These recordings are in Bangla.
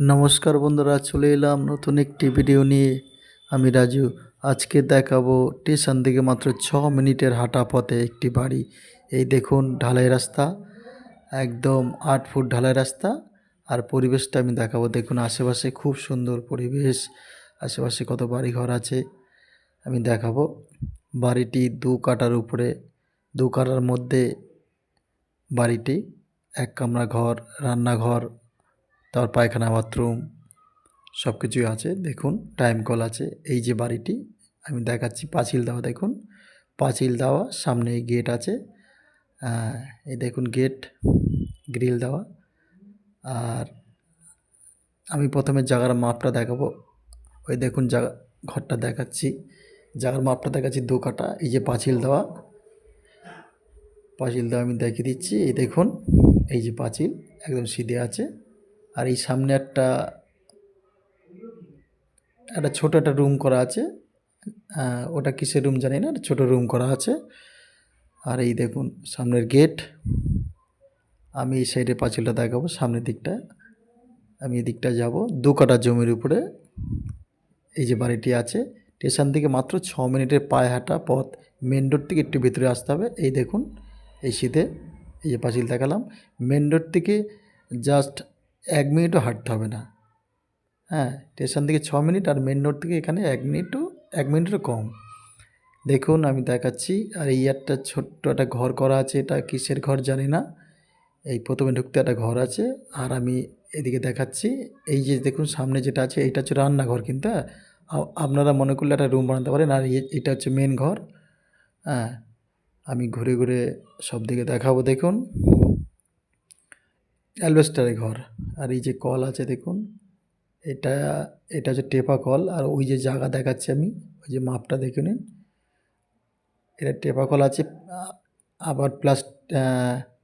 নমস্কার বন্ধুরা, চলে এলাম নতুন একটি ভিডিও নিয়ে। আমি রাজু। আজকে দেখাবো স্টেশন থেকে মাত্র ছ মিনিটের হাঁটা পথে একটি বাড়ি। এই দেখুন, ঢালাই রাস্তা। একদম আট ফুট ঢালাই রাস্তা। আর পরিবেশটা আমি দেখাবো। দেখুন, আশেপাশে খুব সুন্দর পরিবেশ। আশেপাশে কত বাড়ি ঘর আছে। আমি দেখাবো। বাড়িটি দু কাটার উপরে। দু কাটার মধ্যে বাড়িটি। এক কামরা ঘর, রান্নাঘর তার পায়খানা, বাথরুম সব কিছুই আছে। দেখুন টাইম কল আছে। এই যে বাড়িটি, আমি দেখাচ্ছি পাঁচিল দেওয়া, দেখুন। পাঁচিল দেওয়া, সামনে গেট আছে। এই দেখুন গেট গ্রিল দেওয়া। আর আমি প্রথমে জায়গার মাপটা দেখাবো। ওই দেখুন জায়গা ঘরটা দেখাচ্ছি। জায়গার মাপটা দেখাচ্ছি দু কাটা। এই যে পাঁচিল দেওয়া পাঁচিল দেওয়া আমি দেখিয়ে দিচ্ছি। এই দেখুন, এই যে পাঁচিল, একদম সিধে আছে। আর এই সামনে একটা একটা ছোট একটা রুম করা আছে। ওটা কিসের রুম জানি না, ছোট রুম করা আছে। আর এই দেখুন, সামনের গেট। আমি এই সাইডে পাঁচিলটা দেখাবো, সামনের দিকটা। আমি এদিকটা যাব। দু কাটা জমির উপরে এই যে বাড়িটি আছে। স্টেশন থেকে মাত্র ছ মিনিটের পায়ে হাঁটা পথ। মেন রোড থেকে একটু ভিতরে আসতে হবে। এই দেখুন, এই শীতে এই যে পাঁচিল দেখালাম। মেন রোড থেকে জাস্ট এক মিনিটও হাঁটতে হবে না। হ্যাঁ স্টেশন থেকে ছ মিনিট আর মেন রোড থেকে এখানে এক মিনিটও, এক মিনিটেরও কম। দেখুন, আমি দেখাচ্ছি। আর এই একটা ছোট্ট একটা ঘর করা আছে। এটা কিসের ঘর জানি না। এই প্রথমে ঢুকতে একটা ঘর আছে। আর আমি এদিকে দেখাচ্ছি। এই যে দেখুন, সামনে যেটা আছে, এইটা হচ্ছে রান্নাঘর কিন্তু হ্যাঁ? আপনারা মনে করলে একটা রুম বানাতে পারেন। আর এটা হচ্ছে মেন ঘর। হ্যাঁ আমি ঘুরে ঘুরে সব দিকে দেখাবো, দেখুন। অ্যালবেস্টারের ঘর। আর এই যে কল আছে দেখুন, এটা এটা হচ্ছে টেপা কল। আর ওই যে জায়গা দেখাচ্ছি আমি, ওই যে মাপটা দেখে নিন। এটা টেপা কল আছে আবার প্লাস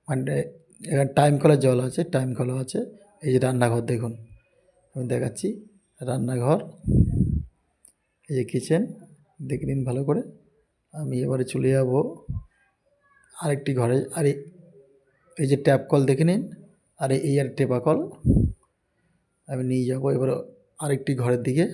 মানে এখানে টাইম কলের জল আছে, টাইম কলও আছে। এই যে রান্নাঘর দেখুন, আমি দেখাচ্ছি রান্নাঘর। এই যে কিচেন, দেখে নিন ভালো করে। আমি এবারে চলে যাব আরেকটি ঘরে। আর, এই- যে ট্যাপ কল দেখে নিন। আর এই আর টেপা কল। আমি নিয়ে যাব এবার আরেকটি ঘরের দিকে।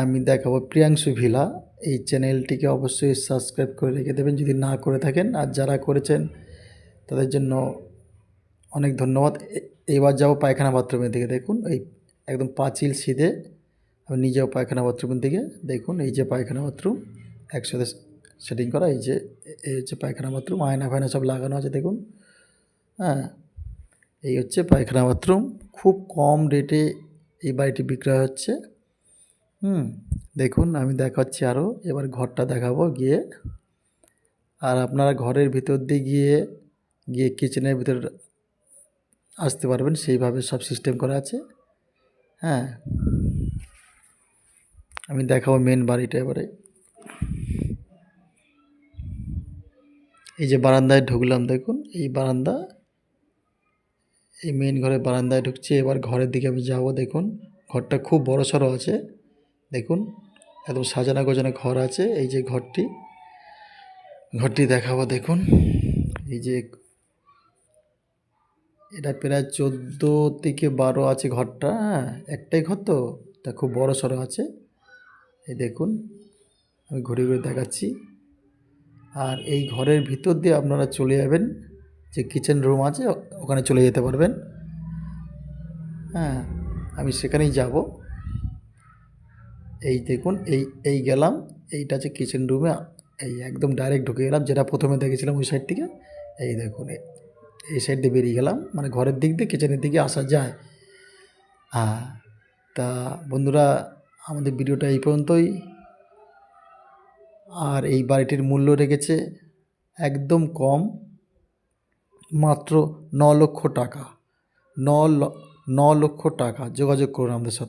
আমি দেখাবো প্রিয়াংশু ভিলা। এই চ্যানেলটিকে অবশ্যই সাবস্ক্রাইব করে রেখে দেবেন যদি না করে থাকেন। আর যারা করেছেন, তাদের জন্য অনেক ধন্যবাদ। এবার যাব পায়খানা বাথরুমের দিকে। দেখুন, এই একদম পাঁচিল সিধে আমি নিয়ে যাব পায়খানা বাথরুমের দিকে। দেখুন, এই যে পায়খানা বাথরুম, একসাথে সেটিং করা, এই যে, এই হচ্ছে পায়খানা বাথরুম আয়না ফায়না সব লাগানো আছে, দেখুন। হ্যাঁ? এই হচ্ছে পায়খানা বাথরুম খুব কম রেটে এই বাড়িটি বিক্রয় হচ্ছে। হুম, দেখুন, আমি দেখাচ্ছি আরও এবার ঘরটা দেখাবো গিয়ে। আর আপনারা ঘরের ভিতর দিয়ে গিয়ে গিয়ে কিচেনের ভিতর আসতে পারবেন, সেইভাবে সব সিস্টেম করা আছে। হ্যাঁ? আমি দেখাবো মেন বাড়িটা এবারে। এই যে বারান্দায় ঢুকলাম, দেখুন, এই বারান্দা, এই মেন ঘরের বারান্দায় ঢুকছি। এবার ঘরের দিকে আমি যাব, দেখুন, ঘরটা খুব বড় সড়ো আছে। দেখুন একদম সাজানো গোছানো ঘর আছে, এই যে ঘরটি। ঘরটি দেখাবো, দেখুন, এই যে এটা প্রায় চোদ্দ থেকে বারো আছে ঘরটা হ্যাঁ একটাই ঘর তো, তা খুব বড় সড়ো আছে। এই দেখুন, আমি ঘুরে ঘুরে দেখাচ্ছি। আর এই ঘরের ভিতর দিয়ে আপনারা চলে যাবেন, যে কিচেন রুম আছে, ওখানে চলে যেতে পারবেন। হ্যাঁ আমি সেখানেই যাব। এই দেখুন, এই এই গেলাম, এইটা হচ্ছে কিচেন রুমে এই একদম ডাইরেক্ট ঢুকে গেলাম, যেটা প্রথমে দেখেছিলাম ওই সাইড থেকে। এই দেখুন এই সাইড দিয়ে বেরিয়ে গেলাম মানে ঘরের দিক দিয়ে কিচেনের দিকে আসা যায়। হ্যাঁ তা বন্ধুরা, আমাদের ভিডিওটা এই পর্যন্তই। আর এই বাড়িটির মূল্য রেখেছে একদম কম, মাত্র ন লক্ষ টাকা। ন ন লক্ষ টাকা। যোগাযোগ করুন আমাদের সাথে।